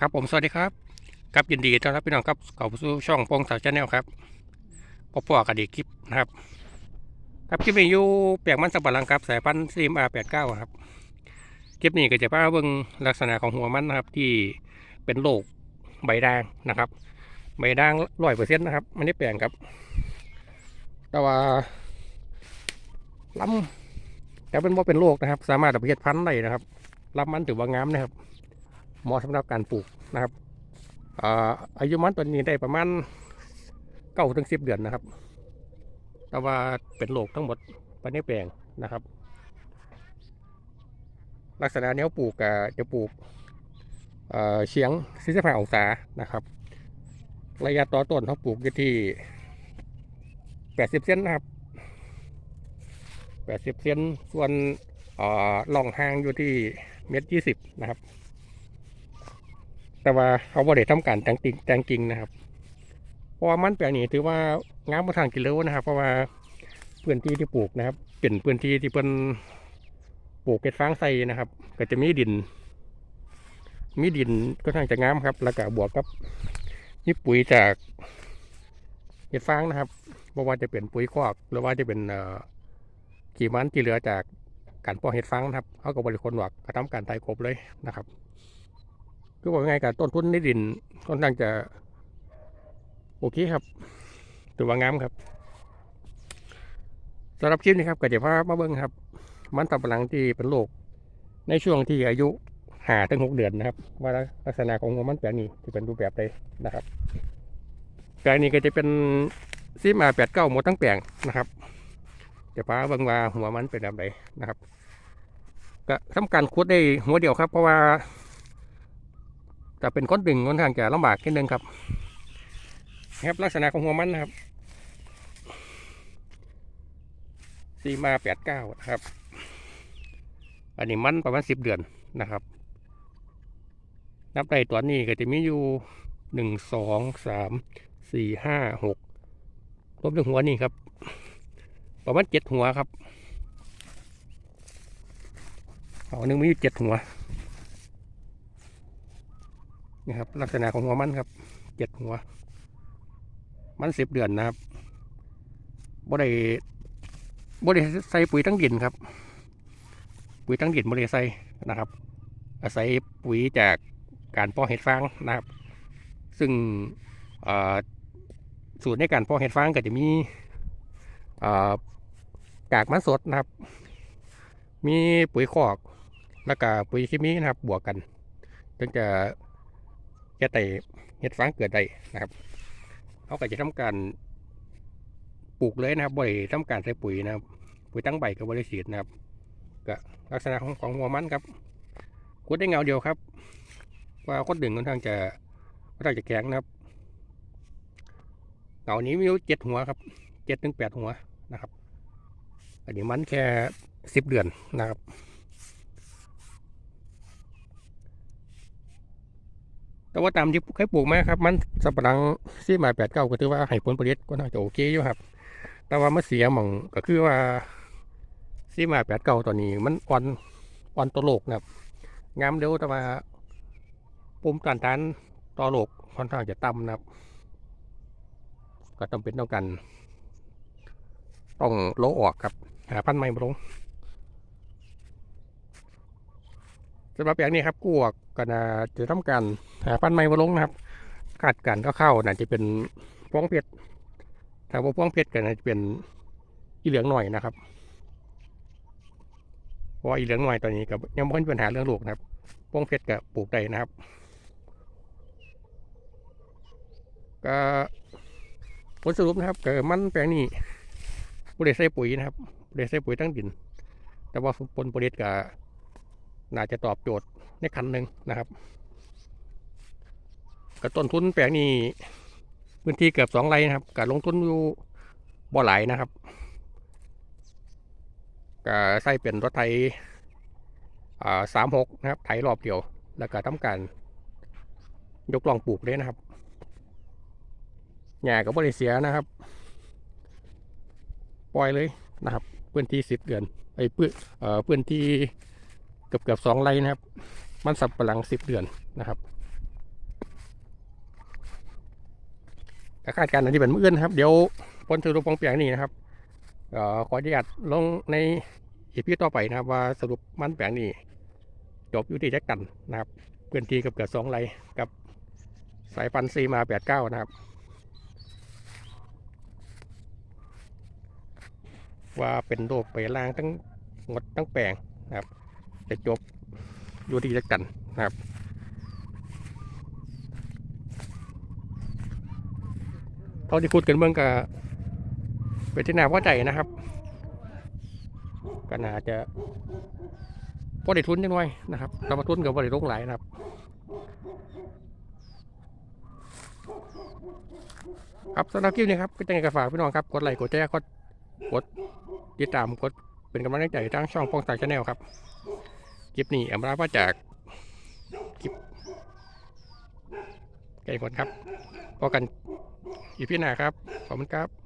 ครับผมสวัสดีครับครับยินดีต้อนรับพี่น้องครับเข้าสู่ช่องโปงสาวชาแนลครับพบปะกับดีคลิปนะครับ ครับคลิปนี้อยู่เปียกมันสับปะหลังครับสายพันธุ์ซีมอาแปดเก้าครับคลิปนี้ก็จะพาเบิ่งลักษณะของหัวมันนะครับ ที่เป็นโรคใบด่างนะครับ ใบด่างร้อยเปอร์เซ็นต์นะครับมันได้แปลงครับ แต่ว่าลำแต่เป็นว่าเป็นโรคนะครับ สามารถเอาไปเฮ็ดพันธุ์ได้นะครับลำมันถือว่างามนะครับ เหมาะสำหรับการปลูกนะครับอายุมันตัวนี้ได้ประมาณเก้าถึงสิบเดือนนะครับ แต่ว่าเป็นโรคทั้งหมดภายในแปลงนะครับ ลักษณะแนวปลูกจะปลูกเอ่อเฉียง45องศานะครับ ระยะต่อต้นเขาปลูกอยู่ที่80เซนนะครับ80เซนส่วนล่องห่างอยู่ที่เมตรยี่สิบนะครับ แต่ว่าเขาบ่ได้ทำการแต่งจริงแต่งจริงนะครับ เพราะว่ามันแปลงนี้ถือว่างามมาทางกิโลนะครับ เพราะว่าพื้นที่ที่ปลูกนะครับ เป็นพื้นที่ที่เป็นปลูกเก็ดฟางใส่นะครับ ก็จะมีดิน มีดินก็ทางจะงามครับ แล้วก็บวกกับมีปุ๋ยจากเก็ดฟางนะครับเพราะว่าจะเป็นปุ๋ยคอกหรือว่าจะเป็นเอ่มันที่เหลือจากการเพาะเห็ดฟางนะครับเขาก็บริคนหวักกระทำการไต่กบเลยนะครับ คือบอกยังไงกับต้นทุนในดินค่อนข้างจะ โอเคครับถือว่างามครับสำหรับคลิปนี้ครับก็จะพามาเบิ้งครับ มันสับหลังที่เป็นโรคในช่วงที่อายุหาถึงหกเดือนนะครับ ว่าลักษณะของหัวมันแปลนี้ที่เป็นรูปแบบใดนะครับแปลนี้ก็จะเป็นซีมาแปดเก้าหมดทั้งแปลงนะครับ จะพาเบิ้งว่าหัวมันเป็นแบบไหนะครับ ก็ทำการขุดได้หัวเดียวครับ เพราะว่า จะเป็นก้นดึงค่อนข้างจะลำบากนิดนึงครับนะครับลักษณะของหัวมันนะครับซีมาแปดเก้านะครับ อันนี้มันประมาณสิบเดือนนะครับ นับไปตัวนี้ก็จะมีอยู่หนึ่งสองสามสี่ห้าหกรวมถึงหัวนี่ครับ ประมาณเจ็ดหัวครับเอาหนึ่งมีอยู่เจ็ดหัว นี่ครับ ลักษณะของหัวมันครับเจ็ดหัว มันสิบเดือนนะครับบ่ได้บ่ได้ใส่ปุ๋ยทั้งดินครับ ปุ๋ยทั้งดินบ่ได้ใส่นะครับ อาศัยปุ๋ยจากการเพาะเห็ดฟางนะครับ ซึ่งสูตรในการเพาะเห็ดฟางก็จะมีกากมันสดนะครับ มีปุ๋ยคอก แล้วก็ปุ๋ยเคมีนะครับ บวกกันถึงจะ เฮ็ดได้เฮ็ดฟางเกิดได้นะครับเขาก็จะทำการปลูกเลยนะครับบ่ได้ทำการใส่ปุ๋ยนะครับ ปุ๋ยตั้งใบกับบริสีดนะครับก็ลักษณะของของหัวมันครับกดได้เงาเดียวครับว่าคนดึงค่อนข้างจะค่อนข้างจะแข็งนะครับเงานี้มีเจ็ดหัวครับเจ็ดถึงแปดหัวนะครับ อันนี้มันแค่สิบเดือนนะครับ แต่ว่าตามที่เคยปลูกมาครับ มันสับปะหลังซีมาแปดเก้าก็ถือว่าให้ผลผลิตก็น่าจะโอเคอยู่ครับ แต่ว่ามันเสียหมองก็คือว่าซีมาแปดเก้าตัวนี้ มันอ่อนอ่อนตัวโลกนะครับงามเร็วแต่ว่าปุ่มการทานต่อโลกค่อนข้างจะต่ำนะครับ ก็จำเป็นต้องกันต้องโลออกครับหาพันธุ์ใหม่มาลงสำหรับอย่างนี้ครับกวก ก็น่าจะทำการหาพันธุ์ใหม่มาลงนะครับคาดการก็เข้าน่าจะเป็นพวงเพชรถ้าว่าพวงเพชรก็น่าจะเป็นอีเหลืองหน่อยนะครับเพราะว่าอีเหลืองหน่อยตอนนี้กับยังไม่มีปัญหาเรื่องลูกนะครับพวงเพชรก็ปลูกได้นะครับ ก็ผลสรุปนะครับเกิดมันแปลงนี้บริเใส่ปุ๋ยนะครับบริเใส่ปุ๋ยตั้งดิน แต่ว่าผลผลิตก็น่าจะตอบโจทย์ ในคันหนึ่งนะครับกับต้นทุนแปลงนี้พื้นที่เกือบสองไร่นะครับกับลงทุนอยู่บ่หลายนะครับก็ใส่เป็นรถไถอ่าสามหกนะครับไถรอบเดียว แล้วก็ทำการยกลองปลูกเลยนะครับหญ้าก็บริเสียนะครับ ปล่อยเลยนะครับ พื้นที่สิบเดือนไอ้พื้นเอ่อพื้นที่ เกือบเกือบสองไร่นะครับ มันสับปะหลังสิบเดือนนะครับคาดการณ์อันนี้เป็นเมื่อนครับ เดี๋ยวผลสรุปของเปียงนี่นะครับขออนุญาตลงในอีพีต่อไปนะครับ ว่าสรุปมันแปลงนี้จบอยู่ที่แจ็คกันนะครับพื้นที่กับเกือบสองไร่กับสายพันธุ์ซีมาแปดเก้านะครับ ว่าเป็นโรคไปล่างทั้งหมดทั้งแปลงนะครับ จะจบอยู่ที่แจ็คกันนะครับเท่าที่พูดกันเมืองกับเป็นที่น่าพอใจนะครับก็น่าจะพอได้ทุนจังหน่อยนะครับแต่ว่าทุนกับพอได้ลงหลายนะครับ ครับสำหรับคลิปนี้ครับก็จะไงก็ฝากพี่น้องครับ กดไลค์กดแชร์กดกดติดตามกดเป็นกำลังใจทางช่องป้องสายชาแนลครับ คลิปนี้อำลามาจากคลิปไก่กดครับพอกันอีพีหน้าครับ ขอบคุณครับ